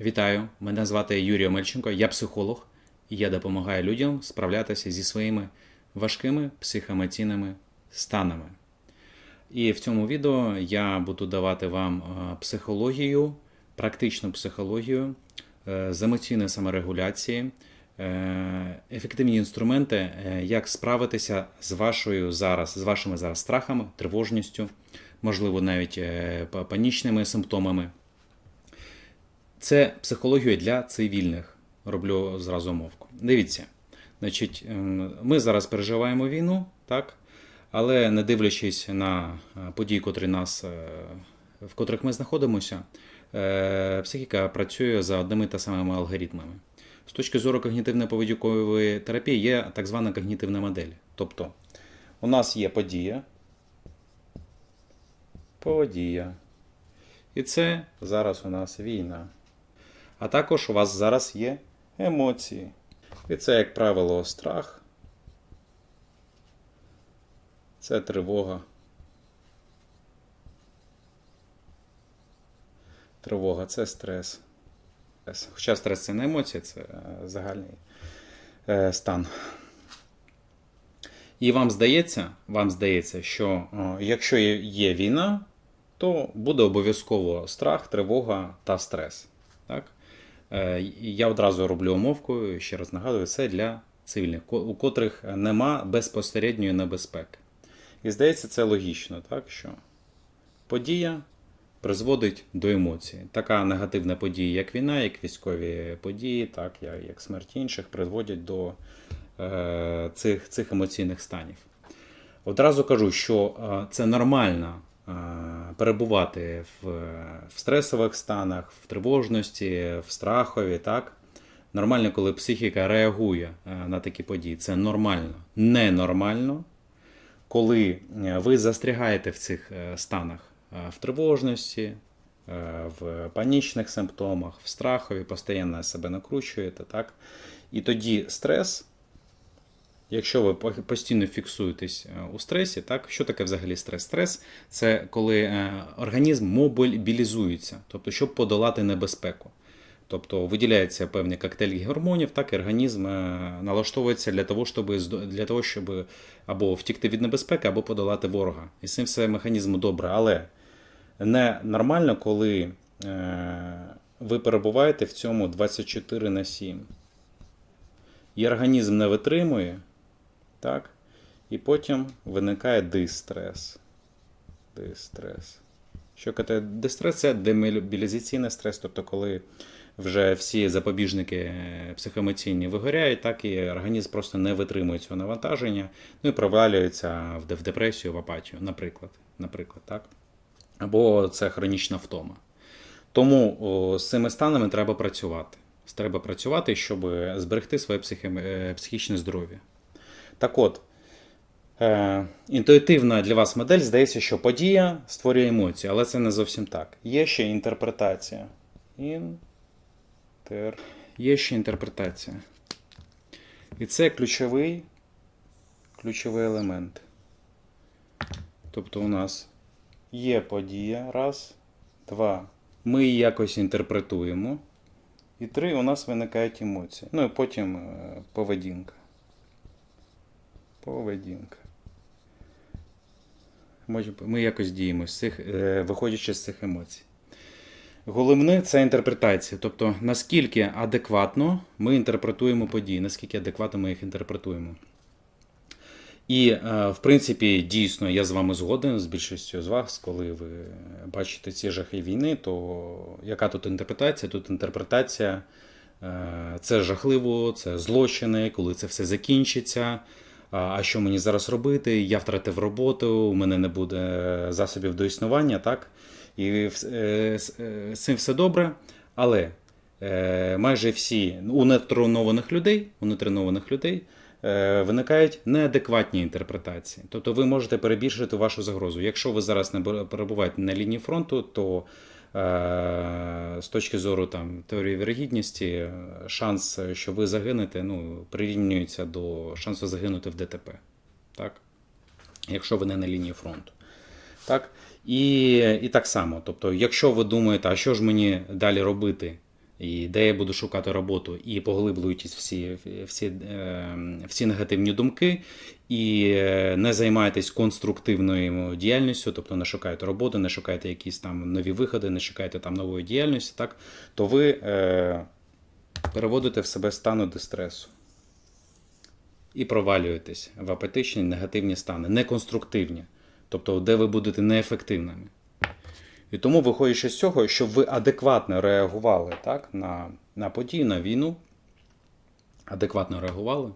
Вітаю! Мене звати Юрій Омельченко, я психолог, і я допомагаю людям справлятися зі своїми важкими психоемоційними станами. І в цьому відео я буду давати вам е, психологію, практичну психологію е, з емоційної саморегуляції, е, ефективні інструменти, як справитися з вашою зараз, з вашими зараз страхами, тривожністю, можливо, навіть панічними симптомами. Це психологія для цивільних. Роблю зразу мовку. Дивіться, значить, ем, ми зараз переживаємо війну, так? Але не дивлячись на е, події, котрі нас, е, в котрих ми знаходимося, е, психіка працює за одними та самими алгоритмами. З точки зору когнітивно-поведінкової терапії є так звана когнітивна модель. Тобто, у нас є подія, подія. І це зараз у нас війна. А також у вас зараз є емоції. І це, як правило, страх. Це тривога. Тривога це стрес. Хоча стрес це не емоція, це е, загальний е, стан. І вам здається, вам здається, що якщо є війна, то буде обов'язково страх, тривога та стрес. Е, Я одразу роблю умовку, ще раз нагадую, це для цивільних, у котрих нема безпосередньої небезпеки. І здається, це логічно, так? що подія призводить до емоцій. Така негативна подія, як війна, як військові події, так, як, смерть інших, призводять до е, цих, цих емоційних станів. Одразу кажу, що е, це нормально е, перебувати в, в стресових станах, в тривожності, в страхові. Так? Нормально, коли психіка реагує е, на такі події. Це нормально. Ненормально, коли е, ви застрягаєте в цих е, станах е, в тривожності, е, в панічних симптомах, в страхові, постійно себе накручуєте. Так? І тоді стрес Якщо ви постійно фіксуєтесь е, у стресі, так що таке взагалі стрес? Стрес це коли е, організм мобілізується, тобто щоб подолати небезпеку. Тобто виділяється певний коктейль гормонів, так і організм е, налаштовується для того, щоб для того, щоб або втікти від небезпеки, або подолати ворога. І з цим все механізм добре, але не нормально, коли ви перебуваєте в цьому 24 на 7. І організм не витримує, так? І потім виникає дистрес. Дистрес. Що кате дистрес це демобілізаційний стрес, тобто коли вже всі запобіжники е, психоемоційні вигоряють, так і організм просто не витримує цього навантаження, ну і провалюється в депресію, в апатію, наприклад. наприклад так? Або це хронічна втома. Тому о, з цими станами треба працювати. Треба працювати, щоб зберегти своє психі- е, психічне здоров'я. Так от, е, інтуїтивна для вас модель здається, що подія створює емоції, але це не зовсім так. Є ще інтерпретація. Інтер... Є ще інтерпретація. І це ключовий, ключовий елемент. Тобто у нас є подія, раз, два. Ми її якось інтерпретуємо. І три, у нас виникають емоції. Ну і потім е, поведінка. Поведінка. Ми якось діємо е, виходячи з цих емоцій. Головне це інтерпретація. Тобто, наскільки адекватно ми інтерпретуємо події, наскільки адекватно ми їх інтерпретуємо. І, е, в принципі, дійсно, я з вами згоден з більшістю з вас, коли ви бачите ці жахи війни, то яка тут інтерпретація? Тут інтерпретація е, це жахливо, це злочини, коли це все закінчиться. А що мені зараз робити? Я втратив роботу, у мене не буде засобів до існування, так? І е, з е, цим все добре. Але е, майже всі у нетренованих людей, у нетренованих людей виникають неадекватні інтерпретації. Тобто ви можете перебільшити вашу загрозу. Якщо ви зараз не перебуваєте на лінії фронту, то з точки зору там, теорії вірогідності, е, шанс, що ви загинете, ну, прирівнюється до шансу загинути в ДТП. Так? Якщо ви не на лінії фронту. Так? І, і так само. Тобто, якщо ви думаєте, а що ж мені далі робити, і де я буду шукати роботу, і поглиблюєтесь всі, всі, е, всі негативні думки, і е, не займаєтесь конструктивною діяльністю, тобто не шукаєте роботу, не шукаєте якісь там нові виходи, не шукаєте там нової діяльності, так, то ви е, переводите в себе стану дистресу. І провалюєтесь в апатичні негативні стани, неконструктивні, тобто де ви будете неефективними. І тому, виходячи з цього, щоб ви адекватно реагували так, на, на події, на війну, адекватно реагували,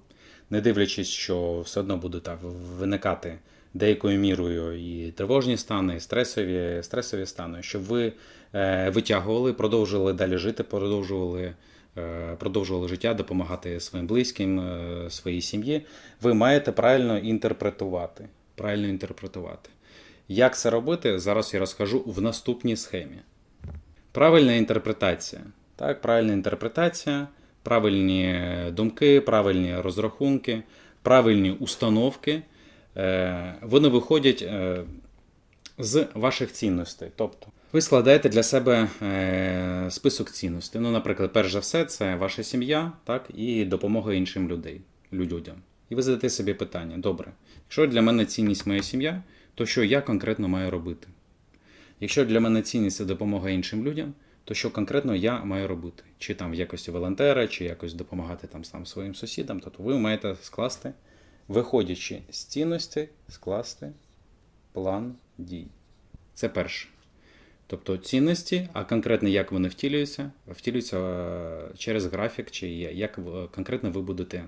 не дивлячись, що все одно будуть так виникати деякою мірою і тривожні стани, і стресові, стресові стани, щоб ви е, витягували, продовжували далі жити, продовжували, е, продовжували життя, допомагати своїм близьким, е, своїй сім'ї, ви маєте правильно інтерпретувати. Правильно інтерпретувати. Як це робити, зараз я розкажу в наступній схемі. Правильна інтерпретація. Так, правильна інтерпретація, правильні думки, правильні розрахунки, правильні установки. е, Вони виходять е, з ваших цінностей. Тобто, ви складаєте для себе е, список цінностей. Ну, наприклад, перш за все, це ваша сім'я, так, і допомога іншим людей, людям. І ви задаєте собі питання: добре, якщо для мене цінність моя сім'я, то що я конкретно маю робити? Якщо для мене цінність це допомога іншим людям, то що конкретно я маю робити? Чи там в якості волонтера, чи якось допомагати там сам своїм сусідам, тобто ви маєте скласти, виходячи з цінностей, скласти план дій. Це перше. Тобто цінності, а конкретно як вони втілюються, втілюються е, через графік, чи як конкретно ви будете е,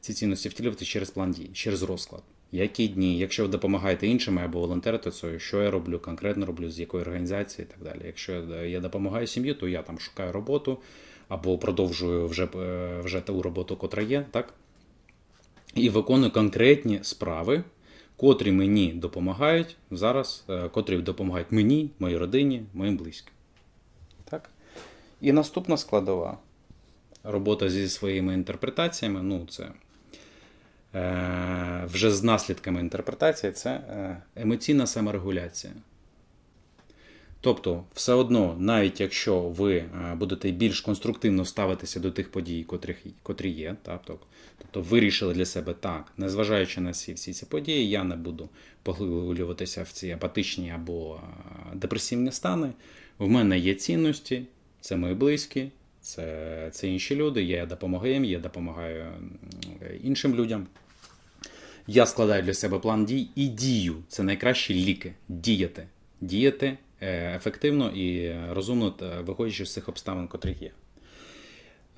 ці цінності втілювати через план дій, через розклад. Які дні, якщо ви допомагаєте іншим або волонтерите, то що я роблю, конкретно роблю, з якої організації і так далі. Якщо я- я допомагаю сім'ї, то я там шукаю роботу або продовжую вже, е, вже ту роботу, котра є, так? І виконую конкретні справи, котрі мені допомагають зараз, е, котрі допомагають мені, моїй родині, моїм близьким. Так? І наступна складова робота зі своїми інтерпретаціями, ну, це е, вже з наслідками інтерпретації, це е, емоційна саморегуляція. Тобто, все одно, навіть якщо ви е, будете більш конструктивно ставитися до тих подій, котрих, котрі є, тобто, тобто вирішили для себе так, незважаючи на всі, всі ці події, я не буду поглиблюватися в ці апатичні або е, депресивні стани. В мене є цінності, це мої близькі, це, це інші люди, я допомагаю їм, я допомагаю іншим людям. Я складаю для себе план дій і дію. Це найкращі ліки. Діяти. Діяти е, ефективно і розумно, виходячи з цих обставин, котрих є.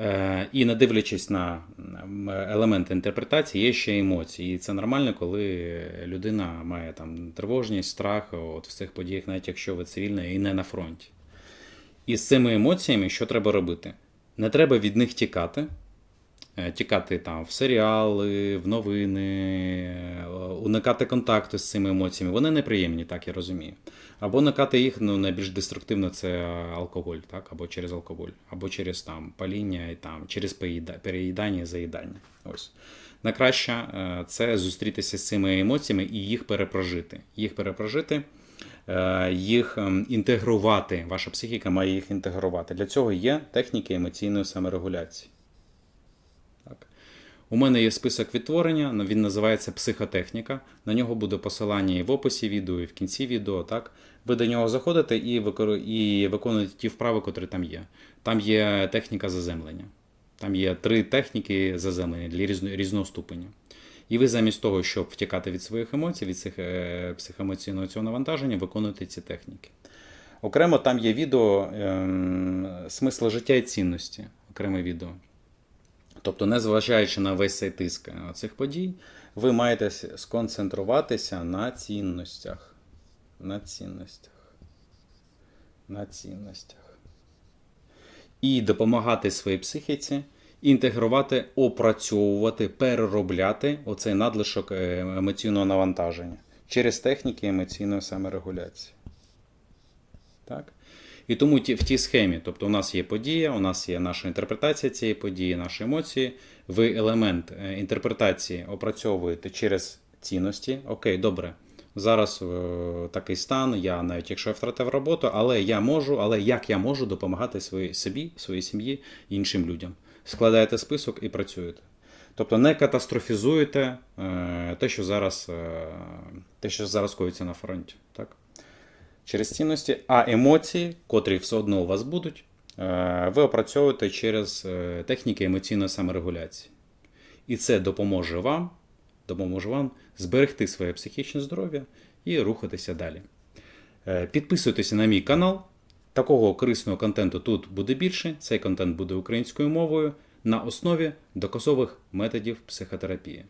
Е, І не дивлячись на елементи інтерпретації, є ще емоції. І це нормально, коли людина має там тривожність, страх от в цих подіях, навіть якщо ви цивільна і не на фронті. І з цими емоціями що треба робити? Не треба від них тікати. Е, Тікати там в серіали, в новини, е, уникати контакту з цими емоціями. Вони неприємні, так я розумію. Або уникати їх ну, найбільш деструктивно це алкоголь, так? або через алкоголь, або через там паління, і там, через переїдання і заїдання. Ось. Найкраще е, це зустрітися з цими емоціями і їх перепрожити. Їх перепрожити, їх ем, інтегрувати. Ваша психіка має їх інтегрувати. Для цього є техніки емоційної саморегуляції. Так. У мене є список відтворення, він називається психотехніка. На нього буде посилання і в описі відео, і в кінці відео. Так? Ви до нього заходите і, викор... і виконуєте ті вправи, котрі там є. Там є техніка заземлення. Там є три техніки заземлення для різно... різного ступеня. І ви замість того, щоб втікати від своїх емоцій, від цих е, психоемоційного цього навантаження, виконуєте ці техніки. Окремо там є відео ем, смисл життя і цінності. Окреме відео. Тобто, незважаючи на весь цей тиск е, цих подій, ви маєте сконцентруватися на цінностях. На цінностях. На цінностях. І допомагати своїй психіці інтегрувати, опрацьовувати, переробляти оцей надлишок е, емоційного навантаження через техніки емоційної саморегуляції. Так? І тому в тій схемі, тобто у нас є подія, у нас є наша інтерпретація цієї події, наші емоції. Ви елемент е, інтерпретації опрацьовуєте через цінності. Окей, добре. зараз е, такий стан, я навіть якщо я втратив роботу, але я можу, але як я можу допомагати своїй собі, своїй сім'ї іншим людям. Складаєте список і працюєте. Тобто не катастрофізуєте е, те, що зараз, е, те, що зараз коїться на фронті. Так? Через цінності, а емоції, котрі все одно у вас будуть, е, ви опрацьовуєте через техніки емоційної саморегуляції. І це допоможе вам, допоможе вам зберегти своє психічне здоров'я і рухатися далі. Підписуйтеся на мій канал. Такого корисного контенту тут буде більше. Цей контент буде українською мовою на основі доказових методів психотерапії.